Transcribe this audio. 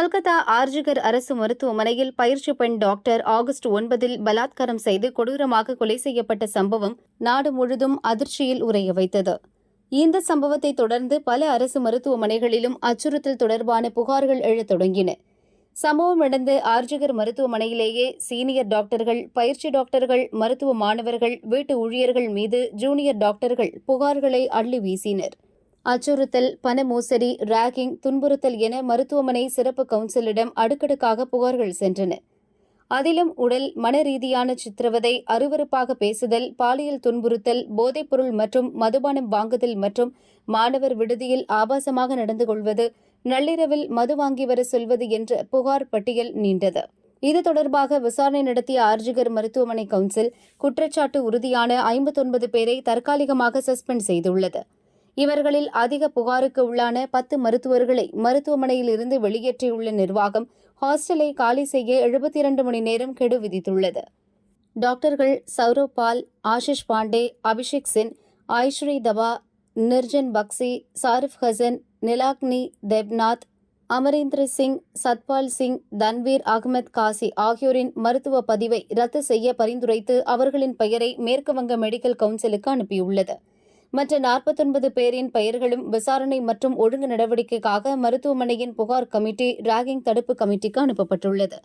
கொல்கத்தா ஆர்ஜிகர் அரசு மருத்துவமனையில் பயிற்சி பெண் டாக்டர் ஆகஸ்ட் ஒன்பதில் பலாத்காரம் செய்து கொடூரமாக கொலை செய்யப்பட்ட சம்பவம் நாடு முழுதும் அதிர்ச்சியில் உறைய வைத்தது. இந்த சம்பவத்தை தொடர்ந்து பல அரசு மருத்துவமனைகளிலும் அச்சுறுத்தல் தொடர்பான புகார்கள் எழத் தொடங்கின. சம்பவம் நடந்த ஆர்ஜிகர் மருத்துவமனையிலேயே சீனியர் டாக்டர்கள் பயிற்சி டாக்டர்கள் மருத்துவ மாணவர்கள் வீட்டு ஊழியர்கள் மீது ஜூனியர் டாக்டர்கள் புகார்களை அள்ளி வீசினர். அச்சுறுத்தல் பண மோசடி ராகிங் துன்புறுத்தல் என மருத்துவமனை சிறப்பு கவுன்சிலிடம் அடுக்கடுக்காக புகார்கள் சென்றன. அதிலும் உடல் மன ரீதியான சித்திரவதை அருவருப்பாக பேசுதல் பாலியல் துன்புறுத்தல் போதைப்பொருள் மற்றும் மதுபானம் வாங்குதல் மற்றும் மாணவர் விடுதியில் ஆபாசமாக நடந்து கொள்வது நள்ளிரவில் மது வாங்கி வர சொல்வது என்ற புகார் பட்டியல் நீண்டது. இது தொடர்பாக விசாரணை நடத்திய ஆர்ஜிகர் மருத்துவமனை கவுன்சில் குற்றச்சாட்டு உறுதியான ஐம்பத்தொன்பது பேரை தற்காலிகமாக சஸ்பெண்ட் செய்துள்ளது. இவர்களில் அதிக புகாருக்கு உள்ளான பத்து மருத்துவர்களை மருத்துவமனையில் இருந்து வெளியேற்றியுள்ள நிர்வாகம் ஹாஸ்டலை காலி செய்ய எழுபத்தி இரண்டு மணி நேரம் கெடு விதித்துள்ளது. டாக்டர்கள் சௌரவ் பால் ஆஷிஷ் பாண்டே அபிஷேக் சின் ஆயுஷ்ரீ தவா நிர்ஜன் பக்சி சாரிஃப் ஹசன் நிலாக்னி தேவ்நாத் அமரேந்திர சிங் சத்பால் சிங் தன்வீர் அகமத் காசி ஆகியோரின் மருத்துவ பதிவை ரத்து செய்ய பரிந்துரைத்து அவர்களின் பெயரை மேற்குவங்க மெடிக்கல் கவுன்சிலுக்கு அனுப்பியுள்ளது. மற்ற நாற்பத்தொன்பது பேரின் பெயர்களும் விசாரணை மற்றும் ஒழுங்கு நடவடிக்கைக்காக மருத்துவமனையின் புகார் கமிட்டி ராகிங் தடுப்பு கமிட்டிக்கு அனுப்பப்பட்டுள்ளது.